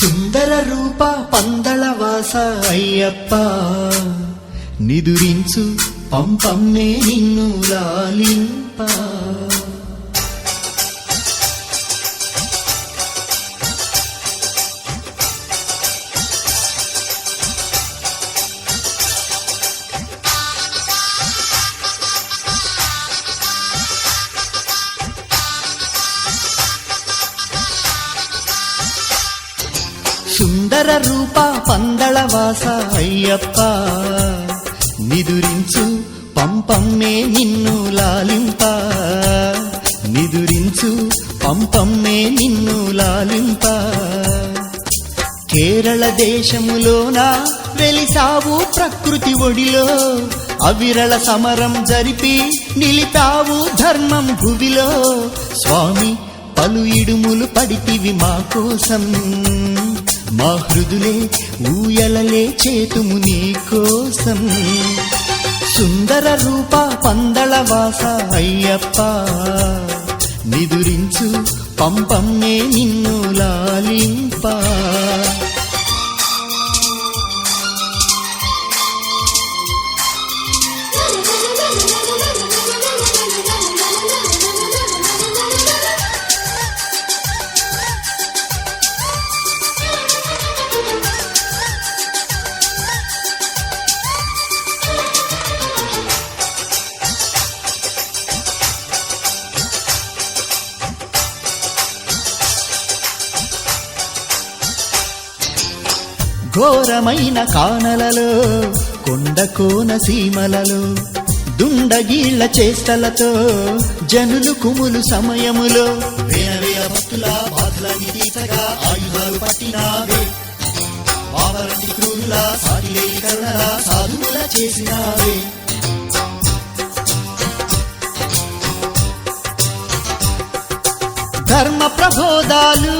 సుందర రూప పందళవాస అయ్యప్ప. నిదురించు పంపమ్మే నిన్ను లాలింప. సుందర రూప పందళవాస అయ్యప్ప. నిదురించు పంపమ్మే నిన్ను లాలింప. నిదురించు పంపమ్మే నిన్ను లాలింప. కేరళ దేశములోన వెలిసావు ప్రకృతి ఒడిలో. అవిరళ సమరం జరిపి నిలిపావు ధర్మం భువిలో. స్వామి పలు ఇడుములు పడితివి మా కోసం. మా హృదులే ఊయలలే చేతుము నీ కోసం. సుందర రూప పందళవాస అయ్యప్ప నిదురించు పంపమ్మే నిన్ను లాలింపా. ఘోరమైన కానలలో కొండ కోన సీమలలో దుండగీళ్ళ చేష్టలతో జనులు కుములు సమయములో. వేల వేల భక్తుల బాధలని ఆయుధాలు పట్టినావే. పావరంటి క్రూరుల సాటిలేని కరుణల సాధువుల చేసినావే. ధర్మ ప్రబోధాలు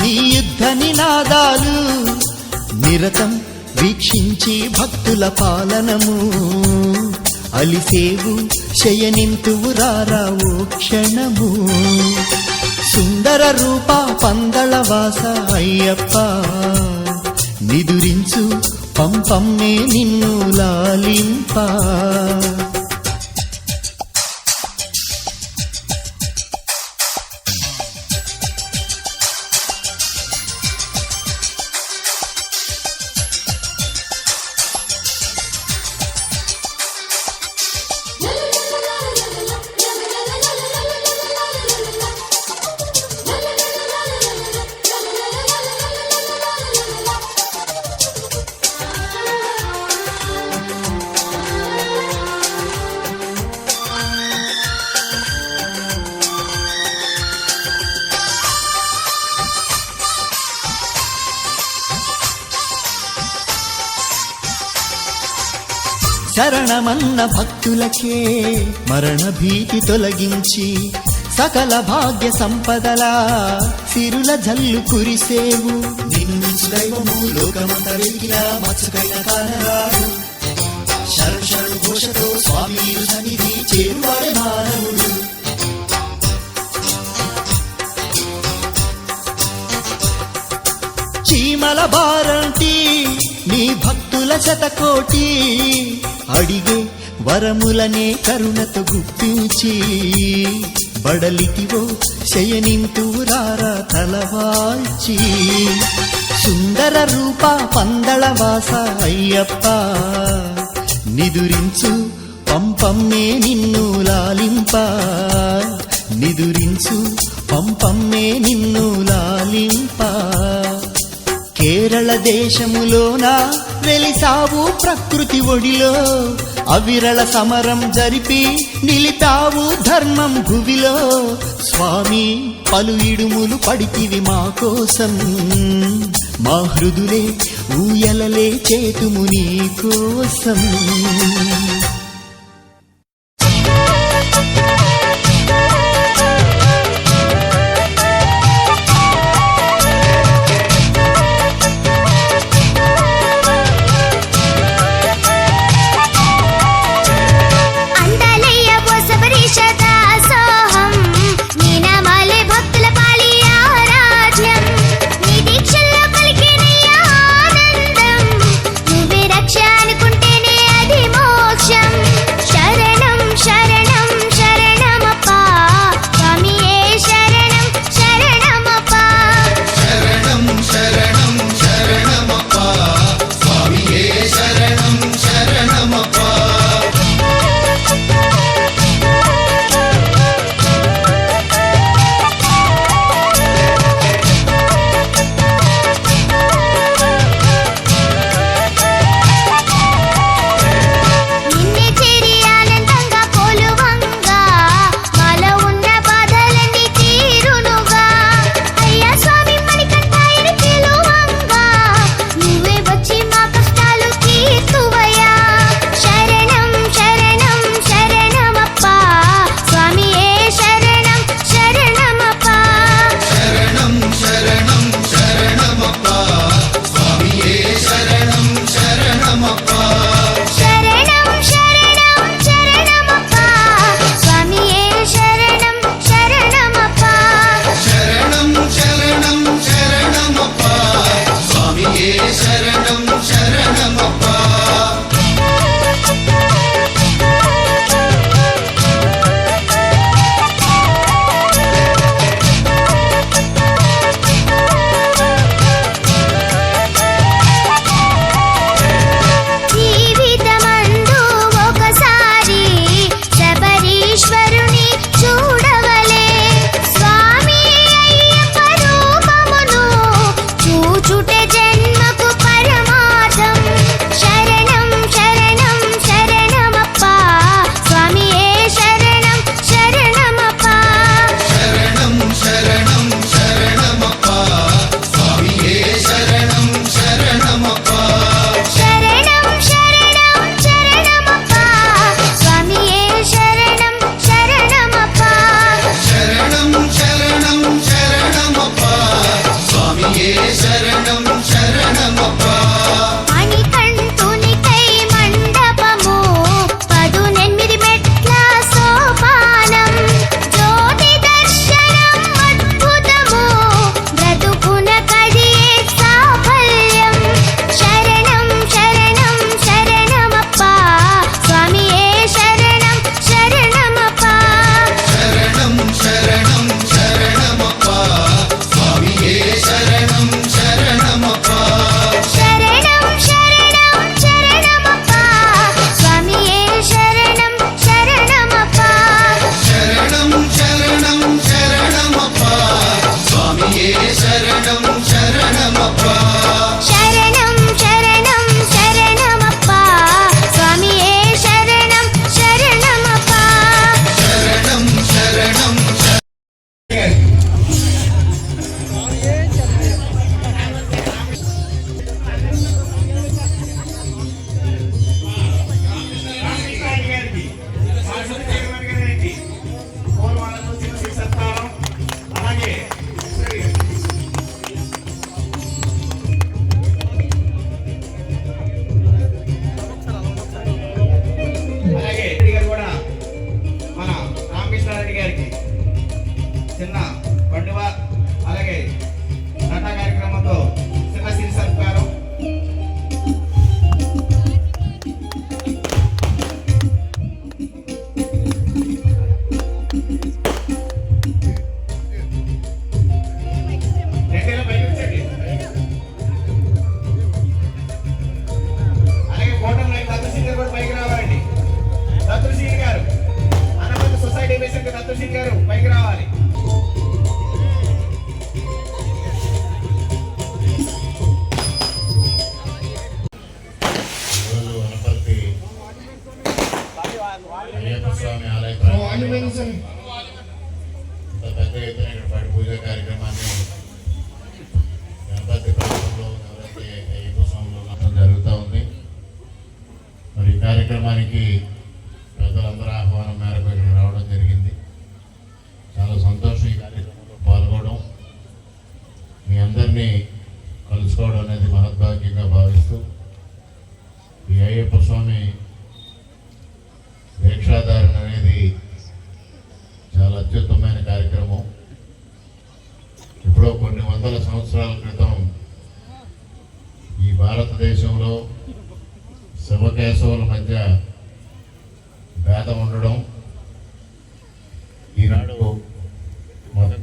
నీ యుద్ధ నినాదాలు నిరతం వీక్షించి భక్తుల పాలనము. అలిసేవు శయనింతువు రారావు క్షణము. సుందర రూప పందళవాస అయ్యప్ప నిదురించు పంపమ్మే నిన్ను లాలింపా. శరణమన్న భక్తులకే మరణ భీతి తొలగించి సకల భాగ్య సంపదల సిరుల జల్లు కురిసేవు. నిన్ను దైవము లోకమంత వెలిగిన మత్సుకైన కానరాడు శరణు శరణు ఘోషతో స్వామి సన్నిధి చేరువాడే మానవుడు చీమల బారంటి నీ భక్తి శతకోటి అడిగే వరములనే కరుణతో గుప్పించి బడలికివో శయనింతురారా తలవాల్చి. సుందర రూప పందళవాస అయ్యప్ప నిదురించు పంపమ్మే నిన్ను లాలింప. నిదురించు పంపమ్మే నిన్ను లాలింప. కేరళ దేశములోనా వెలిసావు ప్రకృతి ఒడిలో. అవిరళ సమరం జరిపి నిలితావు ధర్మం భువిలో. స్వామి పలు ఇడుములు పడితివి మా కోసం. మా హృదులే ఊయలలే చేతుము నీ కోసం. up.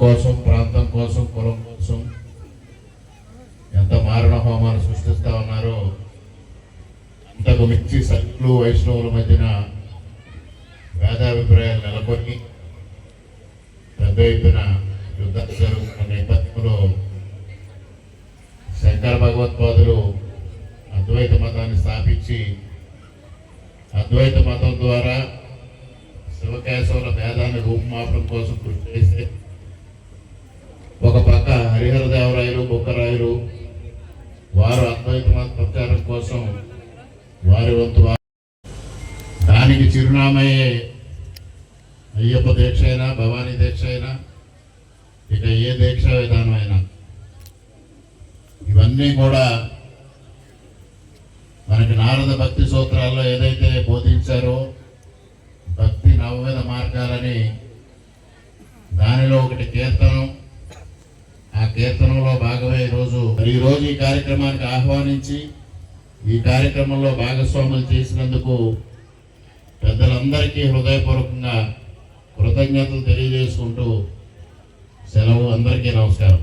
కోసం ప్రాంతం కోసం కులం కోసం ఎంత మారణ హోమాలు సృష్టిస్తా ఉన్నారో అంతకు మించి సర్కులు వైష్ణవుల మధ్యన అద్వైతులు వారు అద్వైత మత ప్రచారం కోసం వారి వంతు దానికి చిరునామయ్యే అయ్యప్ప దీక్ష అయినా భవానీ దీక్ష అయినా ఇక ఏ దీక్ష విధానమైనా. ఇవన్నీ కూడా కార్యక్రమంలో భాగమై రోజు ఈ రోజు ఈ కార్యక్రమానికి ఆహ్వానించి ఈ కార్యక్రమంలో భాగస్వాములు చేసినందుకు పెద్దలందరికీ హృదయపూర్వకంగా కృతజ్ఞతలు తెలియజేసుకుంటూ సెలవు అందరికీ నమస్కారం.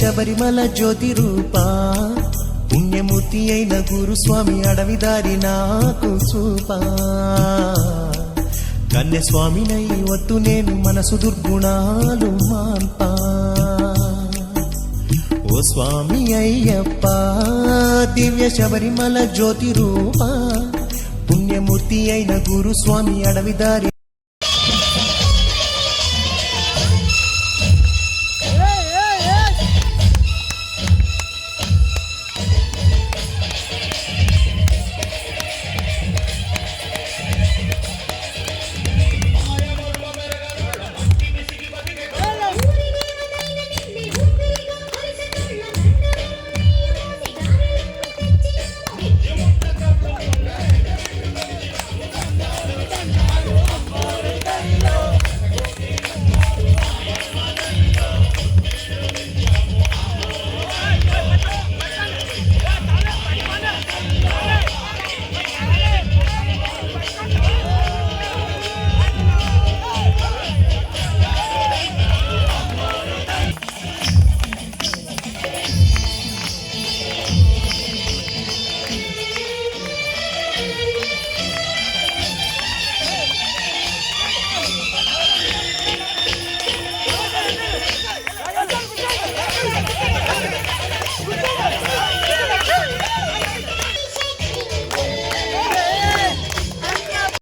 శబరిమల జ్యోతి రూపా. పుణ్యమూర్తి అయిన గురుస్వామి అడవి దారి నాకు చూపా. కన్యస్వామినై వద్దు నేను మనసు దుర్గుణాలు మాన్పా. ఓ స్వామి అయ్యప్ప దివ్య శబరిమల జ్యోతి రూపా. పుణ్యమూర్తి అయిన గురుస్వామి అడవి దారి